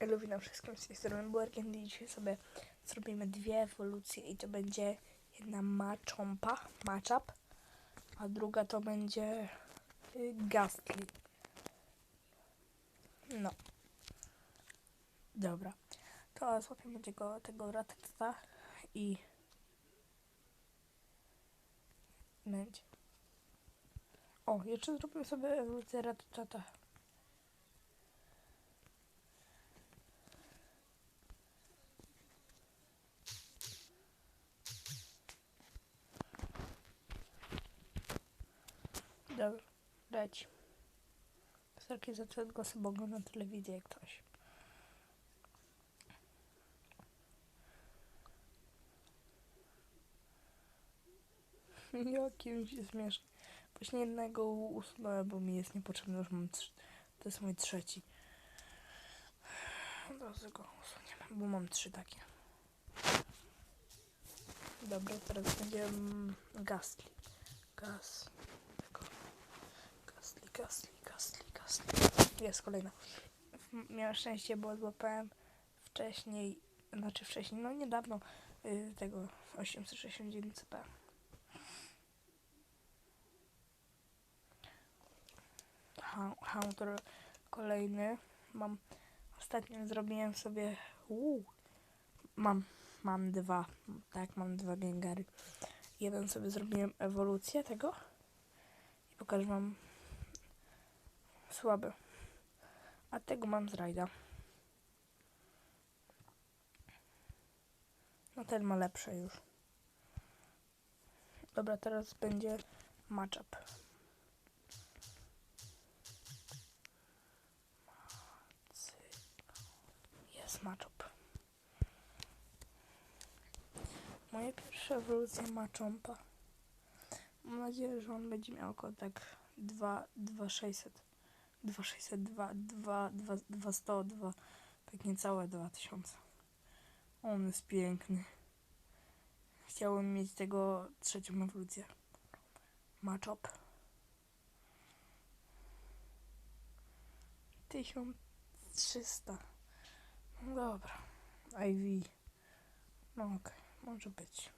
Lubię wszystkim z tej strony Burgen i dzisiaj sobie zrobimy dwie ewolucje i to będzie jedna Machompa, Machop, a druga to będzie y, Gastly. No. Dobra. To złapiemy tego, tego ratata i będzie. O, jeszcze zrobimy sobie ewolucję ratatata. Dobra, leć. Wystarczy za te głosy mogą na telewizji jak coś. Jakim się śmieszny. Właśnie jednego usunąłem, bo mi jest niepotrzebny, już mam. To jest mój trzeci. Od razu go usuniemy, bo mam trzy takie. Dobra, teraz będzie mm, Gastly. Gas. Gastly, Gastly, Gastly. Jest kolejna. Miałem szczęście, bo złapałem wcześniej, znaczy wcześniej, no niedawno y, tego 869 CP. Hunter kolejny. Mam ostatnio zrobiłem sobie. Uu, mam, mam dwa. Tak, mam dwa gengary. Jeden sobie zrobiłem ewolucję tego i pokażę wam słaby. A tego mam z rajda. No ten ma lepsze już. Dobra, teraz będzie matchup. Jest matchup. Moja pierwsza ewolucja Machompa. Mam nadzieję, że on będzie miał około tak 2, 2600. 2600, 2, 2, 2, 200, 2, tak niecałe 2000. On jest piękny. Chciałbym mieć tego trzecią ewolucję. Machop. 1300. No dobra. IV. No okej, może być.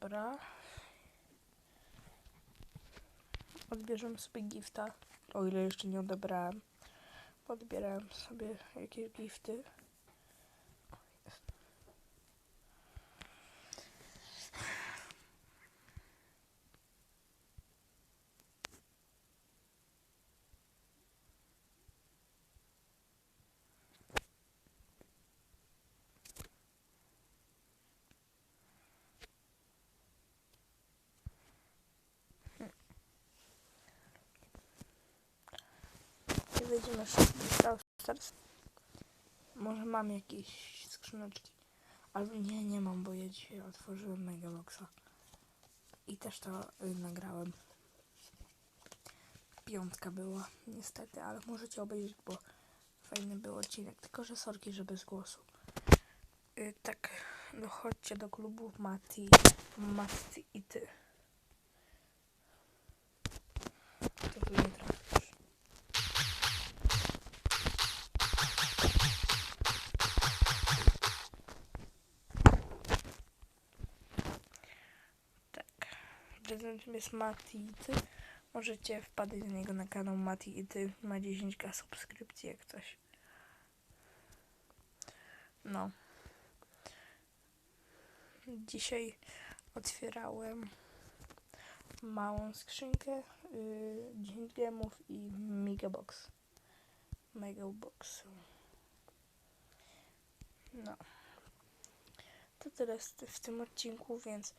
Dobra. Odbierzemy sobie gifta, o ile jeszcze nie odebrałem. Podbierałem sobie jakieś gifty. Wejdziemy w Stars. Może mam jakieś skrzyneczki. Albo nie, nie mam, bo ja dzisiaj otworzyłem Megaboxa. I też to y, nagrałem. Piątka była, niestety, ale możecie obejrzeć, bo fajny był odcinek. Tylko, że sorki, że bez głosu. Y, tak, no chodźcie do klubu Mati, Mati i ty. To tu nie trafisz. Tak. Prezentem jest Mati i ty. Możecie wpadać do niego na kanał Mati i ty. Ma 10k subskrypcji jak coś. No. Dzisiaj otwierałem małą skrzynkę, yy, 10 gemów i Megabox. Megabox. No. To tyle w tym odcinku, więc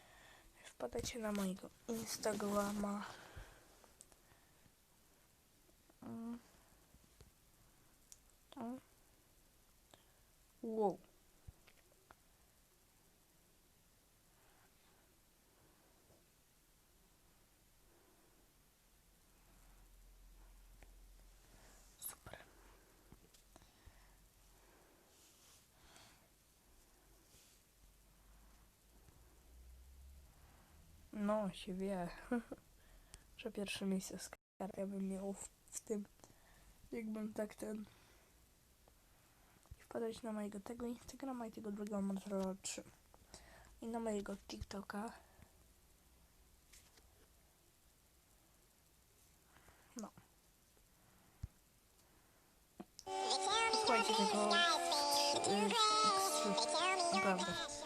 mojego Instagrama. Mm. Mm. Wow. No, się wie, że pierwsze miejsce z ja bym miał w, w tym, jakbym tak ten... Wpadać na mojego tego Instagrama i tego drugiego Motorola 3. I na mojego TikToka. No. Słuchajcie tego y, X3. Naprawdę.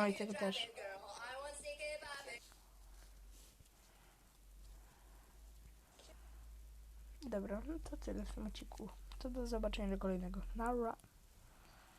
No i tego też. Dobra, no to tyle w tym odcinku. To do zobaczenia do kolejnego. Nara.